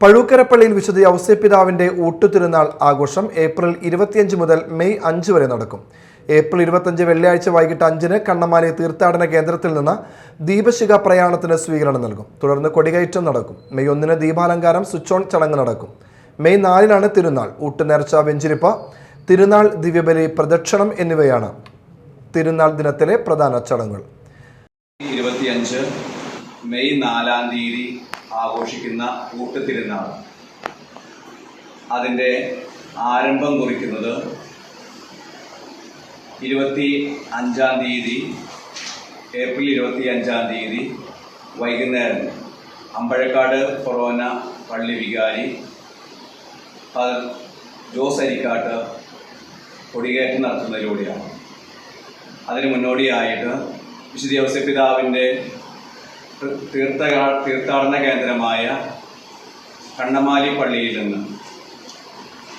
പഴൂക്കരപ്പള്ളിയിൽ വിശുദ്ധ ഔസ്യപിതാവിന്റെ ഊട്ടുതിരുനാൾ ആഘോഷം ഏപ്രിൽ ഇരുപത്തിയഞ്ച് മുതൽ മെയ് അഞ്ച് വരെ നടക്കും. ഏപ്രിൽ ഇരുപത്തഞ്ച് വെള്ളിയാഴ്ച വൈകിട്ട് അഞ്ചിന് കണ്ണമാലി തീർത്ഥാടന കേന്ദ്രത്തിൽ നിന്ന് ദീപശിഖ പ്രയാണത്തിന് സ്വീകരണം നൽകും. തുടർന്ന് കൊടികയറ്റം നടക്കും. മെയ് ഒന്നിന് ദീപാലങ്കാരം സ്വിച്ച് ഓൺ ചടങ്ങ് നടക്കും. മെയ് നാലിനാണ് തിരുനാൾ. ഊട്ടുനേർച്ച വെഞ്ചിരിപ്പ് തിരുനാൾ ദിവ്യബലി പ്രദക്ഷിണം എന്നിവയാണ് തിരുനാൾ ദിനത്തിലെ പ്രധാന ചടങ്ങുകൾ. ഇരുപത്തിയഞ്ച് മെയ് നാലാം തീയതി ആഘോഷിക്കുന്ന കൂട്ടത്തിരുന്നാൾ അതിന്റെ ആരംഭം കുറിക്കുന്നത് ഇരുപത്തി അഞ്ചാം തീയതി ഏപ്രിൽ ഇരുപത്തി അഞ്ചാം തീയതി വൈകുന്നേരം അമ്പഴക്കാട് ഫൊറോന പള്ളി വികാരി ജോസ് അരിക്കാട്ട് കൊടികയറ്റം നടത്തുന്നതിലൂടെയാണ്. അതിന് മുന്നോടിയായിട്ട് വിശുദ്ധ ഔസപിതാവിന്റെ തീർത്ഥ തീർത്ഥാടന കേന്ദ്രമായ കണ്ണമാലി പള്ളിയിൽ നിന്ന്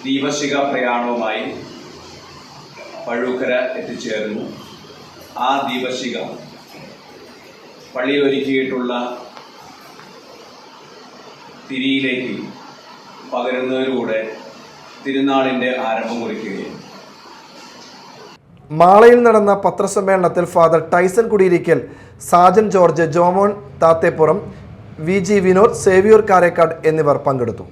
ദീപശിഖ പ്രയാണവുമായി പഴൂക്കര എത്തിച്ചേർന്നു ആ ദീപശിഖ പള്ളിയിൽ ഒരുക്കിയിട്ടുള്ള തിരിയിലേക്ക് പകരുന്നതിലൂടെ തിരുനാളിന്റെ ആരംഭം കുറിക്കുകയും മാളയിൽ നടന്ന പത്രസമ്മേളനത്തിൽ Father Tyson Kudiyirikkal Sajan George Jomon Thattheppuram V G Vinod Xavier Karekkad എന്നിവർ പങ്കെടുത്തു.